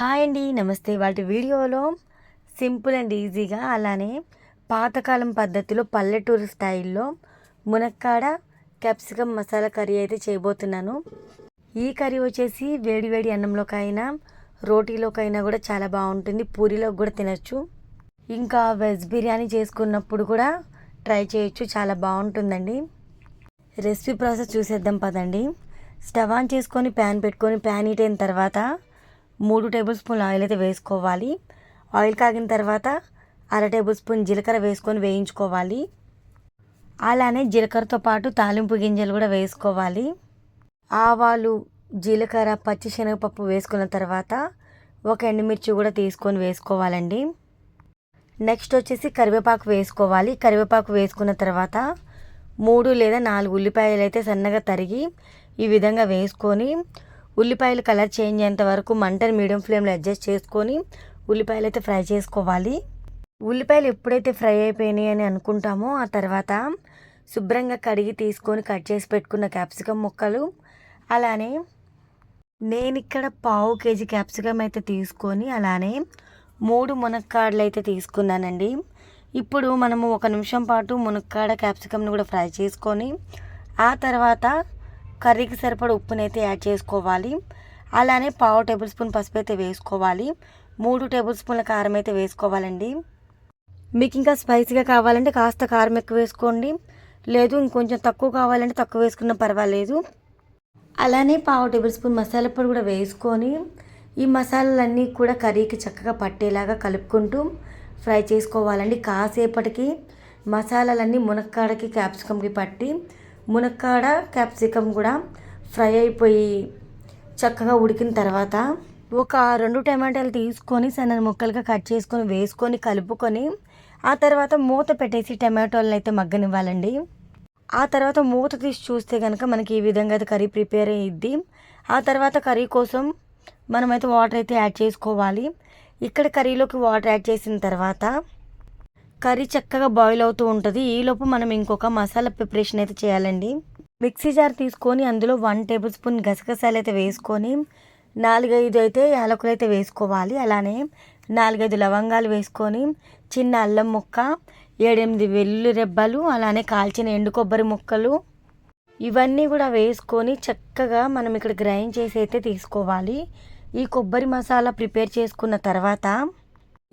Hi అండి నమస్తే. వాటి వీడియోలో సింపుల్ అండ్ ఈజీగా అలానే పాతకాలం పద్ధతిలో పల్లెటూరు స్టైల్లో మునక్కాడ క్యాప్సికమ్ మసాలా కర్రీ అయితే చేయబోతున్నాను. ఈ కర్రీ వచ్చేసి వేడి వేడి అన్నంలోకైనా రోటీలోకైనా కూడా చాలా బాగుంటుంది. పూరిలోకి కూడా తినచ్చు. ఇంకా వెజ్ బిర్యానీ చేసుకున్నప్పుడు కూడా ట్రై చేయొచ్చు. చాలా బాగుంటుందండి. రెసిపీ ప్రాసెస్ చూసేద్దాం పదండి. స్టవ్ ఆన్ చేసుకొని ప్యాన్ పెట్టుకొని ప్యాన్ హీట్ అయిన తర్వాత మూడు టేబుల్ స్పూన్ ఆయిల్ అయితే వేసుకోవాలి. ఆయిల్ కాగిన తర్వాత అర టేబుల్ స్పూన్ జీలకర్ర వేసుకొని వేయించుకోవాలి. అలానే జీలకర్రతో పాటు తాలింపు గింజలు కూడా వేసుకోవాలి. ఆవాలు జీలకర్ర పచ్చి శనగపప్పు వేసుకున్న తర్వాత ఒక ఎండుమిర్చి కూడా తీసుకొని వేసుకోవాలండి. నెక్స్ట్ వచ్చేసి కరివేపాకు వేసుకోవాలి. కరివేపాకు వేసుకున్న తర్వాత మూడు లేదా నాలుగు ఉల్లిపాయలు అయితే సన్నగా తరిగి ఈ విధంగా వేసుకొని ఉల్లిపాయలు కలర్ చేంజ్ అయ్యేంత వరకు మంటను మీడియం ఫ్లేమ్లో అడ్జస్ట్ చేసుకొని ఉల్లిపాయలు అయితే ఫ్రై చేసుకోవాలి. ఉల్లిపాయలు ఎప్పుడైతే ఫ్రై అయిపోయినాయి అని అనుకుంటామో ఆ తర్వాత శుభ్రంగా కడిగి తీసుకొని కట్ చేసి పెట్టుకున్న క్యాప్సికమ్ ముక్కలు అలానే నేను ఇక్కడ పావు కేజీ క్యాప్సికమ్ అయితే తీసుకొని అలానే మూడు మునక్కాడలు అయితే తీసుకున్నానండి. ఇప్పుడు మనము ఒక నిమిషం పాటు మునక్కాడ క్యాప్సికమ్ని కూడా ఫ్రై చేసుకొని ఆ తర్వాత కర్రీకి సరిపడ ఉప్పునైతే యాడ్ చేసుకోవాలి. అలానే పావు టేబుల్ స్పూన్ పసుపు అయితే వేసుకోవాలి. మూడు టేబుల్ స్పూన్ల కారం అయితే వేసుకోవాలండి. మీకు ఇంకా స్పైసీగా కావాలంటే కాస్త కారం ఎక్కువ వేసుకోండి. లేదు ఇంకొంచెం తక్కువ కావాలంటే తక్కువ వేసుకున్నా పర్వాలేదు. అలానే పావు టేబుల్ స్పూన్ మసాలా పొడి కూడా వేసుకొని ఈ మసాలాలన్నీ కూడా కర్రీకి చక్కగా పట్టేలాగా కలుపుకుంటూ ఫ్రై చేసుకోవాలండి. కాసేపటికి మసాలాలన్నీ మునక్కాడకి క్యాప్సికమ్కి పట్టి మునక్కాడ క్యాప్సికమ్ కూడా ఫ్రై అయిపోయి చక్కగా ఉడికిన తర్వాత ఒక రెండు టమాటాలు తీసుకొని సన్న ముక్కలుగా కట్ చేసుకొని వేసుకొని కలుపుకొని ఆ తర్వాత మూత పెట్టేసి టమాటోలను అయితే మగ్గనివ్వాలండి. ఆ తర్వాత మూత తీసి చూస్తే కనుక మనకి ఈ విధంగా అయితే కర్రీ ప్రిపేర్ అయ్యిద్ది ఆ తర్వాత కర్రీ కోసం మనమైతే వాటర్ అయితే యాడ్ చేసుకోవాలి. ఇక్కడ కర్రీలోకి వాటర్ యాడ్ చేసిన తర్వాత కర్రీ చక్కగా బాయిల్ అవుతూ ఉంటుంది. ఈలోపు మనం ఇంకొక మసాలా ప్రిపరేషన్ అయితే చేయాలండి. మిక్సీ జార్ తీసుకొని అందులో వన్ టేబుల్ స్పూన్ గసగసాలు అయితే వేసుకొని నాలుగైదు అయితే యాలకులు అయితే వేసుకోవాలి. అలానే నాలుగైదు లవంగాలు వేసుకొని చిన్న అల్లం ముక్క ఏడెనిమిది వెల్లుల్లి రెబ్బలు అలానే కాల్చిన ఎండు కొబ్బరి ముక్కలు ఇవన్నీ కూడా వేసుకొని చక్కగా మనం ఇక్కడ గ్రైండ్ చేసి అయితే తీసుకోవాలి. ఈ కొబ్బరి మసాలా ప్రిపేర్ చేసుకున్న తర్వాత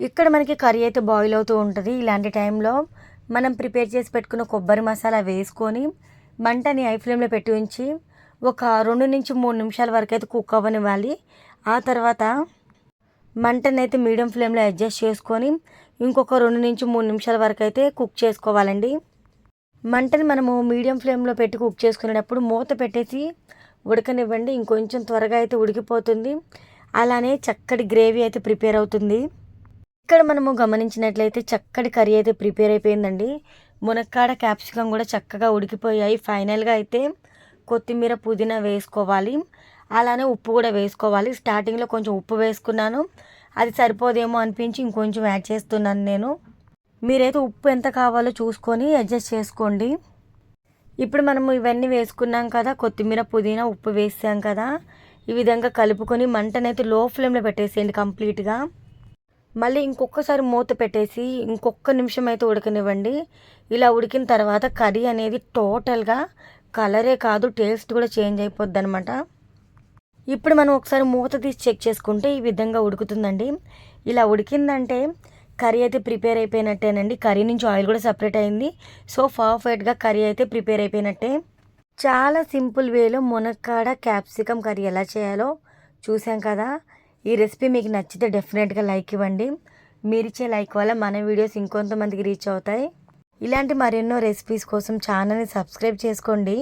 ఇక్కడ మనకి కర్రీ అయితే బాయిల్ అవుతూ ఉంటుంది. ఇలాంటి టైంలో మనం ప్రిపేర్ చేసి పెట్టుకున్న కొబ్బరి మసాలా వేసుకొని మంటని ఐ ఫ్లేమ్లో పెట్టి ఉంచి ఒక రెండు నుంచి మూడు నిమిషాల వరకు అయితే కుక్ అవ్వనివ్వాలి. ఆ తర్వాత మంటని అయితే మీడియం ఫ్లేమ్లో అడ్జస్ట్ చేసుకొని ఇంకొక రెండు నుంచి మూడు నిమిషాల వరకు అయితే కుక్ చేసుకోవాలండి. మంటని మనము మీడియం ఫ్లేమ్లో పెట్టి కుక్ చేసుకునేటప్పుడు మూత పెట్టేసి ఉడకనివ్వండి. ఇంకొంచెం త్వరగా అయితే ఉడికిపోతుంది. అలానే చక్కటి గ్రేవీ అయితే ప్రిపేర్ అవుతుంది. ఇక్కడ మనము గమనించినట్లయితే చక్కటి కర్రీ అయితే ప్రిపేర్ అయిపోయిందండి. మునక్కాడ క్యాప్సికమ్ కూడా చక్కగా ఉడికిపోయాయి. ఫైనల్గా అయితే కొత్తిమీర పుదీనా వేసుకోవాలి. అలానే ఉప్పు కూడా వేసుకోవాలి. స్టార్టింగ్లో కొంచెం ఉప్పు వేసుకున్నాను. అది సరిపోదేమో అనిపించి ఇంకొంచెం యాడ్ చేస్తున్నాను నేను. మీరైతే ఉప్పు ఎంత కావాలో చూసుకొని అడ్జస్ట్ చేసుకోండి. ఇప్పుడు మనము ఇవన్నీ వేసుకున్నాం కదా కొత్తిమీర పుదీనా ఉప్పు వేసాం కదా. ఈ విధంగా కలుపుకొని మంటనైతే లో ఫ్లేమ్లో పెట్టేసేయండి కంప్లీట్గా మళ్ళీ ఇంకొకసారి మూత పెట్టేసి ఇంకొక నిమిషం అయితే ఉడకనివ్వండి. ఇలా ఉడికిన తర్వాత కర్రీ అనేది టోటల్గా కలరే కాదు టేస్ట్ కూడా చేంజ్ అయిపోద్ది అనమాట ఇప్పుడు మనం ఒకసారి మూత తీసి చెక్ చేసుకుంటే ఈ విధంగా ఉడుకుతుందండి. ఇలా ఉడికిందంటే కర్రీ అయితే ప్రిపేర్ అయిపోయినట్టేనండి. కర్రీ నుంచి ఆయిల్ కూడా సపరేట్ అయింది. సో పర్ఫెక్ట్గా కర్రీ అయితే ప్రిపేర్ అయిపోయినట్టే. చాలా సింపుల్ వేలో మునక్కాడ క్యాప్సికమ్ కర్రీ ఎలా చేయాలో చూసాం కదా. ఈ రెసిపీ మీకు నచ్చితే డెఫినెట్గా లైక్ ఇవ్వండి. మీరిచ్చే లైక్ వల్ల మన వీడియోస్ ఇంకొంతమందికి రీచ్ అవుతాయి. ఇలాంటి మరెన్నో రెసిపీస్ కోసం ఛానల్ని సబ్స్క్రైబ్ చేసుకోండి.